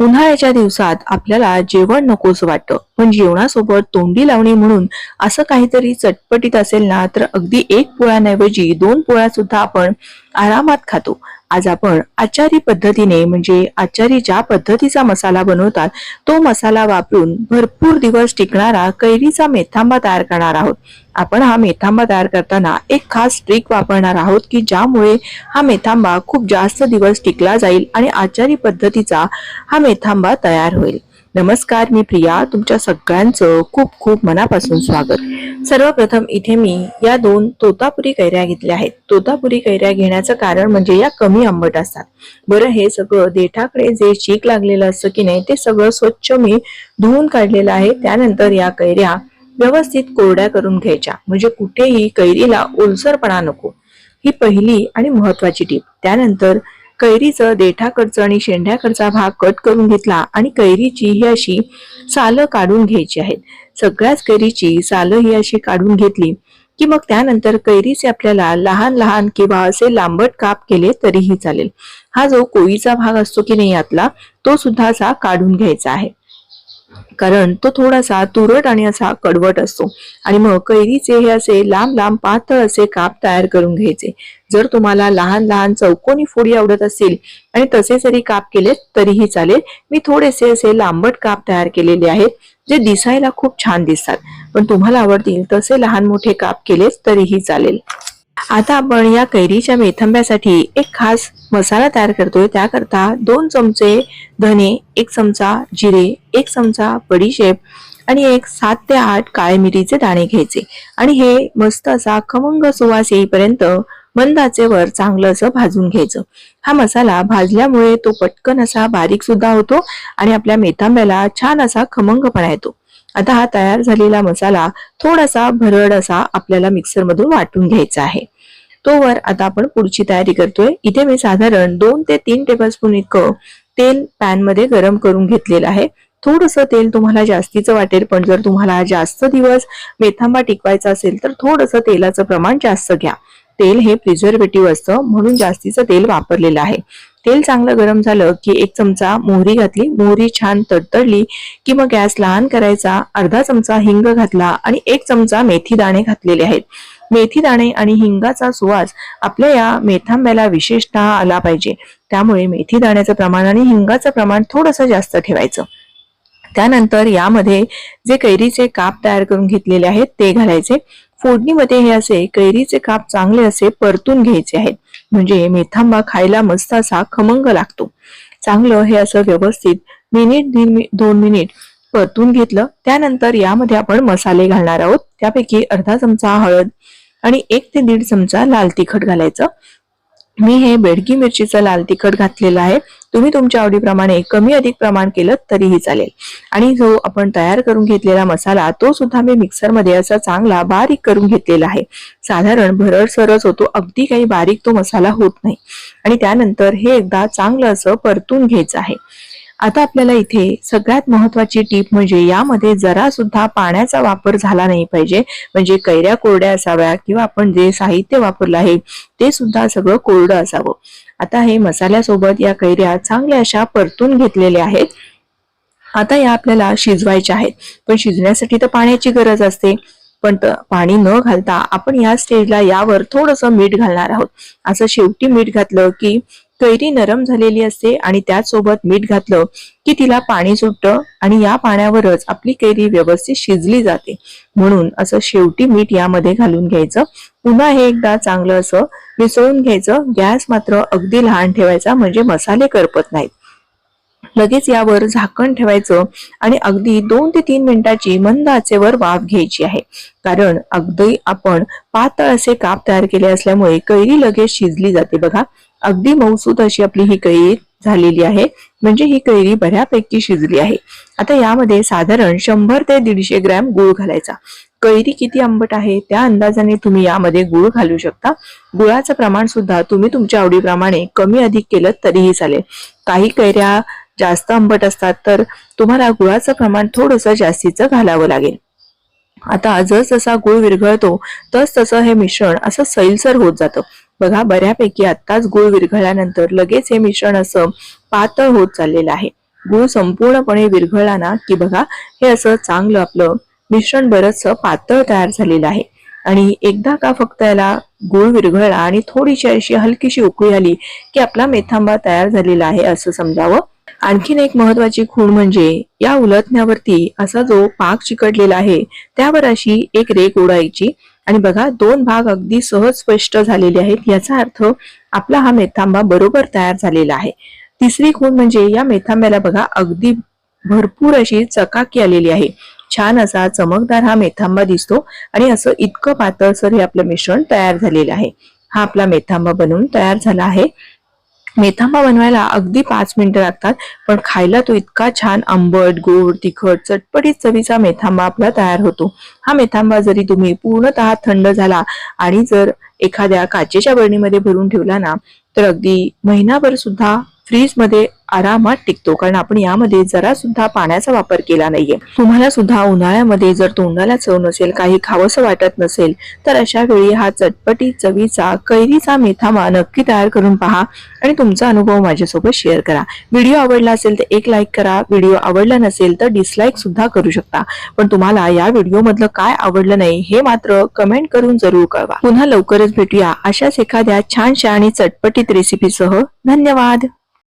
उन्हाळ्याच्या दिवसात आपल्याला जेवण नकोस वाटतं. पण जेवणासोबत तोंडी लावणी म्हणून असं काहीतरी चटपटीत असेल ना तर अगदी एक पोळ्याऐवजी दोन पोळ्या सुद्धा आपण आरामात खातो. आज आपण आचारी पद्धतीने म्हणजे आचारी ज्या पद्धतीचा मसाला बनवतात तो मसाला वापरून भरपूर दिवस टिकणारा कैरीचा मेथांबा तयार करणार आहोत. आपण हा मेथांबा तयार करताना एक खास ट्रिक वापरणार आहोत की ज्यामुळे हा मेथांबा खूप जास्त दिवस टिकला जाईल आणि आचारी पद्धतीचा हा मेथांबा तयार होईल. नमस्कार मी प्रिया. तुमच्या सगळ्यांचं खूप खूप मनापासून स्वागत. सर्वप्रथम इथे मी या दोन तोतापुरी कैऱ्या घेतल्या आहेत. तोतापुरी कैऱ्या घेण्याचं कारण म्हणजे या कमी आंबट असतात. बरं हे सगळं देठाकडे जे चीक लागलेलं असतं की नाही ते सगळं स्वच्छ मी धुवून काढलेलं आहे. त्यानंतर या कैऱ्या व्यवस्थित कोरड्या करून घ्यायच्या. म्हणजे कुठेही कैरीला ओलसरपणा नको. ही पहिली आणि महत्वाची टीप. त्यानंतर कैरीचं देठाकडचं आणि शेंड्याकडचा भाग कट करून घेतला आणि कैरीची ही अशी सालं काढून घ्यायची आहेत. सगळ्याच कैरीची सालं ही अशी काढून घेतली की मग त्यानंतर कैरीचे आपल्याला लहान लहान किंवा असे लांबट काप केले तरीही चालेल. हा जो कोळीचा भाग असतो की नाही यातला तो सुद्धा असा काढून घ्यायचा आहे. कारण तो थोडासा तुरट आणि असा कडवट असतो. आणि मग कैरीचे हे असे लांब लांब पातळ असे काप तयार करून घ्यायचे. जर तुम्हाला लहान लहान चौकोनी फोडी आवडत असतील आणि तसे जरी काप केले तरीही चालेल. मी थोडेसे असे लांबट काप तयार केलेले आहेत जे दिसायला खूप छान दिसतात. पण तुम्हाला आवडतील तसे लहान मोठे काप केले तरीही चालेल. आता आपण या कैरीच्या मेथंब्यासाठी एक खास मसाला तयार करतोय. त्याकरता दोन चमचे धने एक चमचा जिरे एक चमचा बडीशेप आणि एक सात ते आठ काळे मिरीचे दाणे घ्यायचे. आणि हे मस्त असा खमंग सुवास येईपर्यंत मंदाचेवर चांगलं असं भाजून घ्यायचं. हा मसाला भाजल्यामुळे तो पटकन असा बारीक सुद्धा होतो आणि आपल्या मेथांब्याला छान असा खमंगपणा येतो. आता हा तयार झालेला मसाला थोडासा भरड असा आपल्याला मिक्सरमधून वाटून घ्यायचा आहे. तोवर आता आपण पुढची तयारी करतोय. इथे मी साधारण दोन ते तीन टेबलस्पून इतकं तेल पॅनमध्ये गरम करून घेतलेलं आहे. थोडस तेल तुम्हाला जास्तीचं वाटेल पण जर तुम्हाला जास्त दिवस मेथांबा टिकवायचा असेल तर थोडस तेलाचं प्रमाण जास्त घ्या. तेल हे प्रिझर्वेटिव्ह असतं म्हणून जास्तीचं तेल वापरलेलं आहे. तेल चांगलं गरम झालं की एक चमचा मोहरी घातली. मोहरी छान तडतडली की मग गॅस लहान करायचा अर्धा चमचा हिंग घातला आणि एक चमचा मेथी दाणे घातलेले आहेत. मेथी दाणे आणि हिंगाचा सुवास आपल्या या मेथांब्याला विशेषतः आला पाहिजे. त्यामुळे मेथी दाण्याचं प्रमाण आणि हिंगाचं प्रमाण थोडंसं जास्त ठेवायचं. त्यानंतर यामध्ये जे कैरीचे काप तयार करून घेतलेले आहेत ते घालायचे. फोडणीमध्ये हे असे कैरीचे काप चांगले असे परतून घ्यायचे आहेत. म्हणजे मेथांबा खायला मस्त असा खमंग लागतो. चांगलं हे असं व्यवस्थित मिनिट दोन मिनिट परतून घेतलं. त्यानंतर यामध्ये आपण मसाले घालणार आहोत. त्यापैकी अर्धा चमचा हळद आणि एक ते दीड चमचा लाल तिखट घालायचं. मी हे बेडगी मिरचीचं लाल तिखट घातलेलं आहे. तुम्ही तुमच्या आवडीप्रमाणे कमी अधिक प्रमाण केलं तरीही चालेल. आणि जो आपण तयार करून घेतलेला मसाला तो सुद्धा मी मिक्सरमध्ये असा चांगला बारीक करून घेतलेला आहे. साधारण भरड सरस होतो अगदी काही बारीक तो मसाला होत नाही. आणि त्यानंतर हे एकदा चांगलं असं परतून घ्यायचं आहे. आता आपल्याला इथे सगळ्यात महत्वाची टीप म्हणजे यामध्ये जरा सुद्धा पाण्याचा वापर झाला नाही पाहिजे. म्हणजे कैऱ्या कोरड्या असाव्या किंवा आपण जे साहित्य वापरलं आहे ते सुद्धा सगळं कोरडं असावं. आता हे मसाल्यासोबत या कैऱ्या चांगल्या अशा परतून घेतलेल्या आहेत. आता या आपल्याला शिजवायच्या आहेत. पण शिजण्यासाठी तर पाण्याची गरज असते. पण पाणी न घालता आपण या स्टेजला यावर थोडस मीठ घालणार आहोत. असं शेवटी मीठ घातलं की कैरी नरम झालेली असते आणि त्यासोबत मीठ घातलं की तिला पाणी सुटतं आणि या पाण्यावरच आपली कैरी व्यवस्थित शिजली जाते. म्हणून असं शेवटी मीठ यामध्ये घालून घ्यायचं. पुन्हा हे एकदा चांगलं असं मिसळून घ्यायचं. गॅस मात्र अगदी लहान ठेवायचा म्हणजे मसाले करपत नाहीत. लगेच यावर झाकण ठेवायचं आणि अगदी दोन ते तीन मिनिटाची मंद आचेवर वाफ घ्यायची आहे. कारण अगदी आपण पातळ असे काप तयार केले असल्यामुळे कैरी लगेच शिजली जाते बघा. अगदी मऊसूत अशी आपली ही कैरी झालेली आहे. म्हणजे ही कैरी बऱ्यापैकी शिजली आहे. आता यामध्ये साधारण शंभर ते दीडशे ग्रॅम गुळ घालायचा. कैरी किती आंबट आहे त्या अंदाजाने तुम्ही यामध्ये गुळ घालू शकता. गुळाचं प्रमाण सुद्धा तुम्ही तुमच्या आवडीप्रमाणे कमी अधिक केलं तरीही चालेल. काही कैऱ्या जास्त आंबट असतात तर तुम्हाला गुळाचं प्रमाण थोडस जास्तीचं घालावं लागेल. आता जसा गुळ विरघळतो तस तसं हे मिश्रण असं सैलसर होत जातं. बघा बऱ्यापैकी आत्ताच गुळ विरघळल्यानंतर लगेच हे मिश्रण असं पातळ होत चाललेलं आहे. गूळ संपूर्णपणे विरघळला ना की बघा हे असं चांगलं आपलं मिश्रण बरंच पातळ तयार झालेलं आहे. आणि एकदा का फक्त याला गूळ विरघळला आणि थोडीशी अशी हलकीशी उकळी आली की आपला मेथांबा तयार झालेला आहे असं समजावं. आणखीन एक महत्वाची खूण म्हणजे या उलटण्यावरती असा जो पाक चिकटलेला आहे त्यावर अशी एक रेक उडायची आणि बघा दोन भाग अगदी सहज स्पष्ट झालेले आहेत. याचा अर्थ आपला हा मेथांबा बरोबर तयार झालेला आहे. तिसरी खूण म्हणजे या मेथांब्याला बघा अगदी भरपूर अशी चकाकी आलेली आहे. छान असा चमकदार हा मेथांबा दिसतो आणि असं इतकं पातळसर हे आपलं मिश्रण तयार झालेलं आहे. हा आपला मेथांबा बनवून तयार झाला आहे. मेथांबा बनवायला अगदी पाच मिनिटं लागतात पण खायला तो इतका छान आंबट गोड तिखट चटपटीत चवीचा मेथांबा आपला तयार होतो. हा मेथांबा जरी तुम्ही पूर्णतः थंड झाला आणि जर एखाद्या काचेच्या बरणीमध्ये भरून ठेवला ना तर अगदी महिनाभर सुद्धा फ्रीजमध्ये आरामात टिकतो. कारण आपण यामध्ये जरा सुद्धा पाण्याचा वापर केला नाहीये. तुम्हाला सुद्धा उन्हाळ्यामध्ये जर तोंडाला चव नसेल काही खावंसं वाटत नसेल तर अशा वेळी हा चटपटी चवीचा कैरीचा मेथामा नक्की तयार करून पहा आणि तुमचा अनुभव माझ्यासोबत शेअर करा. व्हिडिओ आवडला असेल तर एक लाईक करा. व्हिडिओ आवडला नसेल तर डिसलाईक सुद्धा करू शकता. पण तुम्हाला या व्हिडिओमधलं काय आवडलं नाही हे मात्र कमेंट करून जरूर कळवा. पुन्हा लवकरच भेटूया अशाच एखाद्या छानशा आणि चटपटीत रेसिपीसह. धन्यवाद!